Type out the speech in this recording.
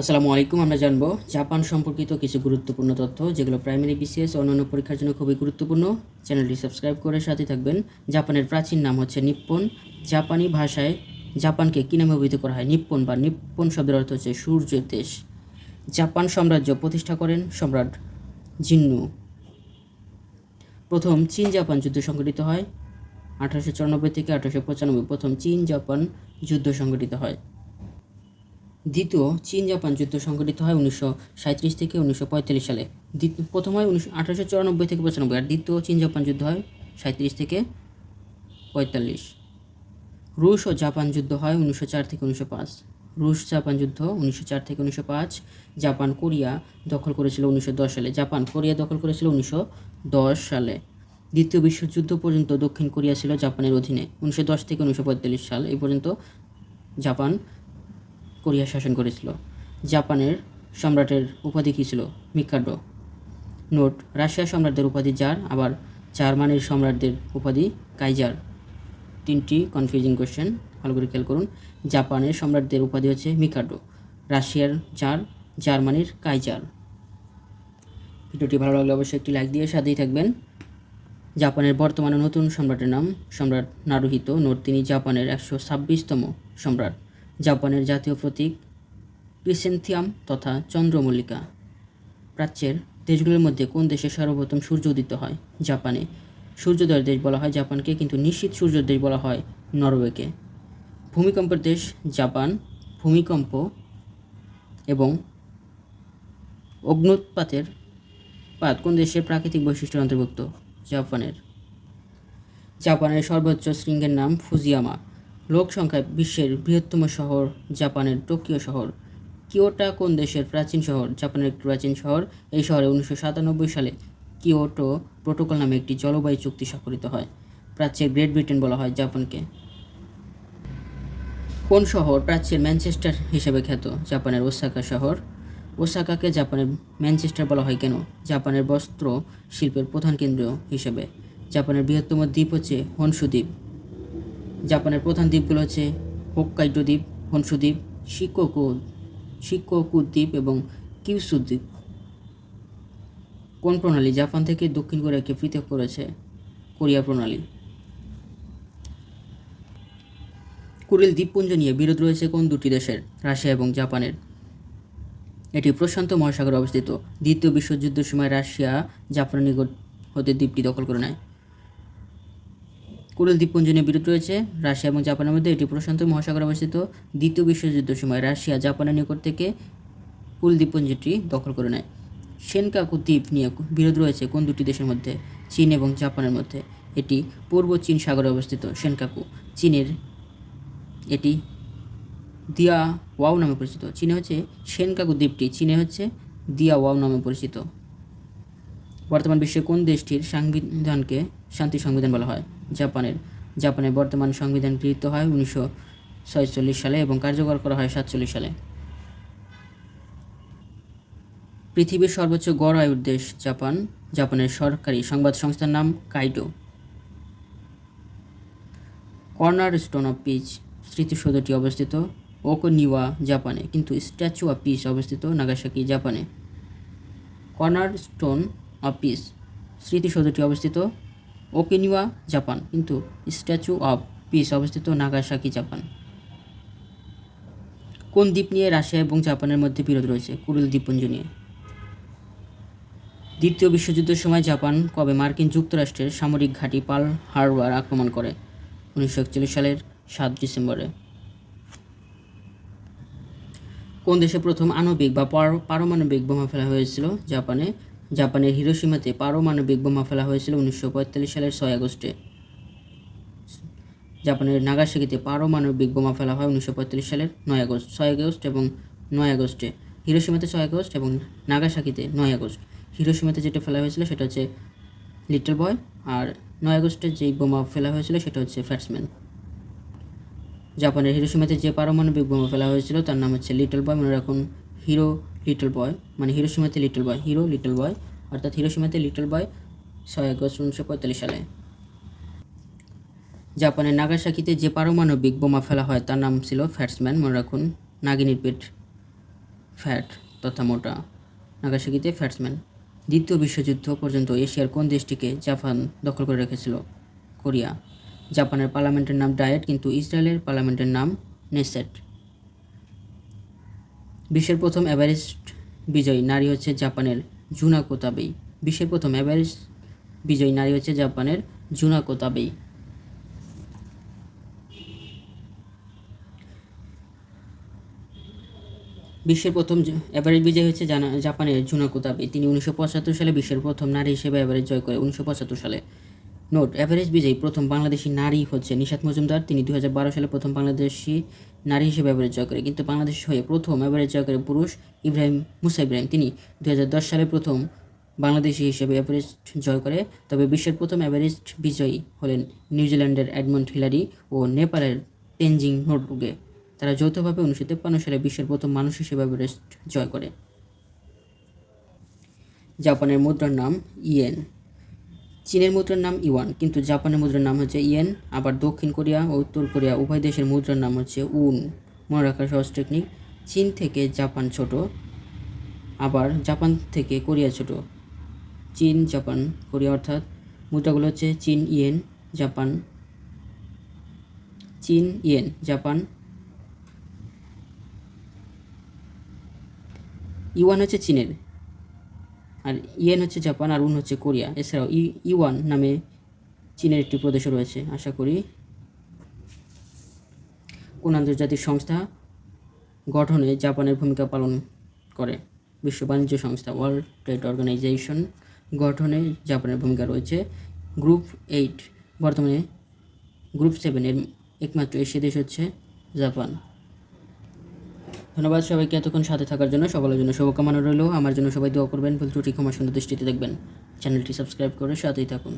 আসসালামু আলাইকুম, আমরা জানব জাপান সম্পর্কিত কিছু গুরুত্বপূর্ণ তথ্য, যেগুলো প্রাইমারি বিসিএস অন্যান্য পরীক্ষার জন্য খুবই গুরুত্বপূর্ণ। চ্যানেলটি সাবস্ক্রাইব করে সাথে থাকবেন। জাপানের প্রাচীন নাম হচ্ছে নিপ্পন। জাপানি ভাষায় জাপানকে কী নামে অভিহিত করা হয়? নিপ্পন বা নিপ্পন শব্দের অর্থ হচ্ছে সূর্যের দেশ। জাপান সাম্রাজ্য প্রতিষ্ঠা করেন সম্রাট জিন্নু। প্রথম চীন জাপান যুদ্ধ সংঘটিত হয়। আঠারোশো চুরানব্বই থেকে আঠারোশো পঁচানব্বই প্রথম চীন জাপান যুদ্ধ সংঘটিত হয়। দ্বিতীয় চীন জাপান যুদ্ধ সংঘটিত হয় উনিশশো সাঁত্রিশ থেকে উনিশশো পঁয়তাল্লিশ সালে। দ্বিতীয় প্রথম হয় উনিশশো আঠারোশো চুরানব্বই থেকে পঁচানব্বই আর দ্বিতীয় চীন জাপান যুদ্ধ হয় সাঁত্রিশ থেকে পঁয়তাল্লিশ। রুশ ও জাপান যুদ্ধ হয় উনিশশো চার থেকে উনিশশো পাঁচ। রুশ জাপান যুদ্ধ উনিশশো চার থেকে উনিশশো পাঁচ। জাপান কোরিয়া দখল করেছিল উনিশশো দশ সালে। জাপান কোরিয়া দখল করেছিল উনিশশো দশ সালে। দ্বিতীয় বিশ্বযুদ্ধ পর্যন্ত দক্ষিণ কোরিয়া ছিল জাপানের অধীনে। উনিশশো দশ থেকে উনিশশো পঁয়তাল্লিশ সাল এই পর্যন্ত জাপান কোরিয়া শাসন করেছিল। জাপানের সম্রাটের উপাধি কী ছিল? মিকাডো। নোট, রাশিয়ার সম্রাটদের উপাধি জার আবার জার্মানির সম্রাটদের উপাধি কাইজার। তিনটি কনফিউজিং কোশ্চেন ভালো করে খেয়াল করুন। জাপানের সম্রাটদের উপাধি হচ্ছে মিকাডো, রাশিয়ার জার জার্মানির কাইজার। ভিডিওটি ভালো লাগলে অবশ্যই একটি লাইক দিয়ে সাথেই থাকবেন। জাপানের বর্তমানে নতুন সম্রাটের নাম সম্রাট নারুহিত। নোট, তিনি জাপানের একশো ছাব্বিশতম সম্রাট। জাপানের জাতীয় প্রতীক ক্রিসেন্থিয়াম তথা চন্দ্রমল্লিকা। প্রাচ্যের দেশগুলোর মধ্যে কোন দেশে সর্বপ্রথম সূর্য উদিত হয়? জাপানে। সূর্যোদয়ের দেশ বলা হয় জাপানকে, কিন্তু নিশ্চিত সূর্যের দেশ বলা হয় নরওয়েকে। ভূমিকম্পের দেশ জাপান। ভূমিকম্প এবং অগ্নুৎপাতের পাত কোন দেশের প্রাকৃতিক বৈশিষ্ট্যের অন্তর্ভুক্ত? জাপানের। জাপানের সর্বোচ্চ শৃঙ্গের নাম ফুজিয়ামা। লোক সংখ্যায় বিশ্বের বৃহত্তম শহর জাপানের টোকিও শহর। কিওটা কোন দেশের প্রাচীন শহর? জাপানের একটি প্রাচীন শহর। এই শহরে উনিশশো সাতানব্বই সালে কিওটো প্রোটোকল নামে একটি জলবায়ু চুক্তি স্বাক্ষরিত হয়। প্রাচ্যের গ্রেট ব্রিটেন বলা হয় জাপানকে। কোন শহর প্রাচ্যের ম্যানচেস্টার হিসেবে খ্যাত? জাপানের ওসাকা শহর। ওসাকাকে জাপানের ম্যানচেস্টার বলা হয় কেন? জাপানের বস্ত্র শিল্পের প্রধান কেন্দ্র হিসেবে। জাপানের বৃহত্তম দ্বীপ হচ্ছে হনসু দ্বীপ। জাপানের প্রধান দ্বীপগুলো হচ্ছে হোক্কাইডো দ্বীপ হনসু দ্বীপ, শিকোকু শিকোকু দ্বীপ এবং কিউসু দ্বীপ। কোন প্রণালী জাপান থেকে দক্ষিণ কোরিয়াকে পৃথক করেছে? কোরিয়া প্রণালী। কুরিল দ্বীপপুঞ্জ নিয়ে বিরোধ রয়েছে কোন দুটি দেশের, রাশিয়া এবং জাপানের? এটি প্রশান্ত মহাসাগরে অবস্থিত। দ্বিতীয় বিশ্বযুদ্ধের সময় রাশিয়া জাপানের নিকট হতে দ্বীপটি দখল করে নেয়। কুরিল দ্বীপপুঞ্জ নিয়ে বিরোধ রয়েছে রাশিয়া এবং জাপানের মধ্যে এটি প্রশান্ত মহাসাগরে অবস্থিত দ্বিতীয় বিশ্বযুদ্ধের সময় রাশিয়া জাপানের নিকট থেকে কুরিল দ্বীপপুঞ্জটি দখল করে নেয়। সেনকাকু দ্বীপ নিয়ে বিরোধ রয়েছে কোন দুটি দেশের মধ্যে? চীন এবং জাপানের মধ্যে। এটি পূর্ব চীন সাগরে অবস্থিত সেনকাকু। চীনের এটি দিয়া ওয়াও নামে পরিচিত। চীনে হচ্ছে সেনকাকু দ্বীপটি। চীনে হচ্ছে দিয়া ওয়াও নামে পরিচিত। বর্তমান বিশ্বে কোন দেশটির সংবিধানকে শান্তি সংবিধান বলা হয়? জাপানের। জাপানের বর্তমান সংবিধান গৃহীত হয় উনিশশো ছয়চল্লিশ সালে এবং কার্যকর করা হয় সাতচল্লিশ সালে। পৃথিবীর সর্বোচ্চ গড় আয়ুর দেশ জাপান। জাপানের সরকারি সংবাদ সংস্থার নাম কাইডো কর্নার স্টোন অফ পিচ স্মৃতিসৌধটি অবস্থিত ওকোনিওয়া, জাপানে, কিন্তু স্ট্যাচু অফ পিস অবস্থিত Nagasaki, Japan. Corner stone of peace স্মৃতিসৌধটি অবস্থিত ওকিনিওয়া জাপান কিন্তু স্ট্যাচু অফ পিস অবস্থিত নাগাসাকি জাপান কোন দ্বীপ নিয়ে রাশিয়া এবং জাপানের মধ্যে বিরোধ রয়েছে? কুরিল দ্বীপপুঞ্জ নিয়ে। দ্বিতীয় বিশ্বযুদ্ধের সময় জাপান কবে মার্কিন যুক্তরাষ্ট্রের সামরিক ঘাঁটি পাল হারবার আক্রমণ করে? উনিশশো একচল্লিশ সালের সাত ডিসেম্বরে। কোন দেশে প্রথম আণবিক বা পারমাণবিক বোমা ফেলা হয়েছিল? জাপানে জাপানের হিরোসীমাতে পারমাণবিক বোমা ফেলা হয়েছিল উনিশশো পঁয়তাল্লিশ সালের ছয় আগস্টে। জাপানের নাগাসাকিতে পারমাণবিক বোমা ফেলা হয় উনিশশো পঁয়তাল্লিশ সালের নয় আগস্ট, ছয় আগস্ট এবং নয় আগস্টে। হিরোসীমাতে ছয় আগস্ট এবং নাগাসাকিতে নয় আগস্ট। হিরোসীমাতে যেটা ফেলা হয়েছিল সেটা হচ্ছে লিটল বয় আর নয় আগস্টে যেই বোমা ফেলা হয়েছিল সেটা হচ্ছে ফ্যাটসম্যান। জাপানের হিরোসীমাতে যে পারমাণবিক বোমা ফেলা হয়েছিল তার নাম হচ্ছে লিটল বয়। মনে রাখুন, হিরো লিটল বয় মানে হিরোসীমাতে little boy hero little boy অর্থাৎ হিরোসীমাতে লিটল বয় ছয় আগস্ট উনিশশো পঁয়তাল্লিশ সালে। জাপানের নাগাসাকিতে যে পারমাণবিক বোমা ফেলা হয়, তার নাম ছিল ফ্যাটসম্যান মনে রাখুন, নাগিনীর পেট ফ্যাট তথা মোটা। নাগাসাকিতে ফ্যাটসম্যান দ্বিতীয় বিশ্বযুদ্ধ পর্যন্ত এশিয়ার কোন দেশটিকে জাপান দখল করে রেখেছিল? কোরিয়া। জাপানের পার্লামেন্টের নাম ডায়েট কিন্তু ইসরায়েলের পার্লামেন্টের নাম নেসেট বিশ্বের প্রথম এভারেস্ট বিজয়ী নারী হচ্ছে জাপানের জুনাকো তাবেই। বিশ্বের প্রথম এভারেস্ট বিজয়ী নারী হচ্ছে জাপানের জুনাকো তাবেই। বিশ্বের প্রথম জ- এভারেস্ট বিজয়ী হচ্ছে জানা জাপানের জুনাকো তাবেই। তিনি উনিশশো পঁচাত্তর সালে বিশ্বের প্রথম নারী হিসেবে এভারেস্ট জয় করে। উনিশশো পঁচাত্তর সালে। নোট এভারেস্ট বিজয়ী প্রথম বাংলাদেশি নারী হচ্ছে নিশাত মজুমদার। তিনি দু হাজার বারো সালে প্রথম বাংলাদেশি নারী হিসেবে এভারেস্ট জয় করে। কিন্তু বাংলাদেশ হয়ে প্রথম অ্যাভারেজ জয় করে পুরুষ ইব্রাহিম মুসা ইব্রাহিম। তিনি দু হাজার দশ সালে প্রথম বাংলাদেশি হিসেবে এভারেস্ট জয় করে। তবে বিশ্বের প্রথম এভারেস্ট বিজয়ী হলেন নিউজিল্যান্ডের অ্যাডমন্ড হিলারি ও নেপালের তেনজিং নোটবুকে। তারা যৌথভাবে উনিশশো তেপ্পান্ন সালে বিশ্বের প্রথম মানুষ হিসেবে এভারেস্ট জয় করে। জাপানের মুদ্রার নাম ইয়েন। চীনের মুদ্রার নাম ইওয়ান কিন্তু জাপানের মুদ্রার নাম হচ্ছে ইয়েন, আবার দক্ষিণ কোরিয়া ও উত্তর কোরিয়া উভয় দেশের মুদ্রার নাম হচ্ছে উন। মনে রাখার সহজ টেকনিক চীন থেকে জাপান ছোট, আবার জাপান থেকে কোরিয়া ছোট। চীন, জাপান, কোরিয়া অর্থাৎ মুদ্রাগুলো হচ্ছে চীন, ইয়েন, জাপান, চীন, ইয়েন, জাপান। ইওয়ান হচ্ছে চীনের। আর ইয়েন হচ্ছে জাপান আর উন হচ্ছে কোরিয়া। এছাড়াও ই, ইওয়ান নামে চীনের একটি প্রদেশও রয়েছে, আশা করি। কোন আন্তর্জাতিক সংস্থা গঠনে জাপানের ভূমিকা পালন করে। বিশ্ব বাণিজ্য সংস্থা ওয়ার্ল্ড ট্রেড অর্গানাইজেশন গঠনে জাপানের ভূমিকা রয়েছে। গ্রুপ এইট বর্তমানে গ্রুপ সেভেনের একমাত্র এশিয়া দেশ হচ্ছে জাপান। ধন্যবাদ সবাইকে এতক্ষণ সাথে থাকার জন্য। সকলের জন্য শুভকামনা রইল। আমার জন্য সবাই দোয়া করবেন। ভুল ত্রুটি ক্ষমা সুন্দর দৃষ্টিতে দেখবেন। চ্যানেলটি সাবস্ক্রাইব করে সাথেই থাকুন।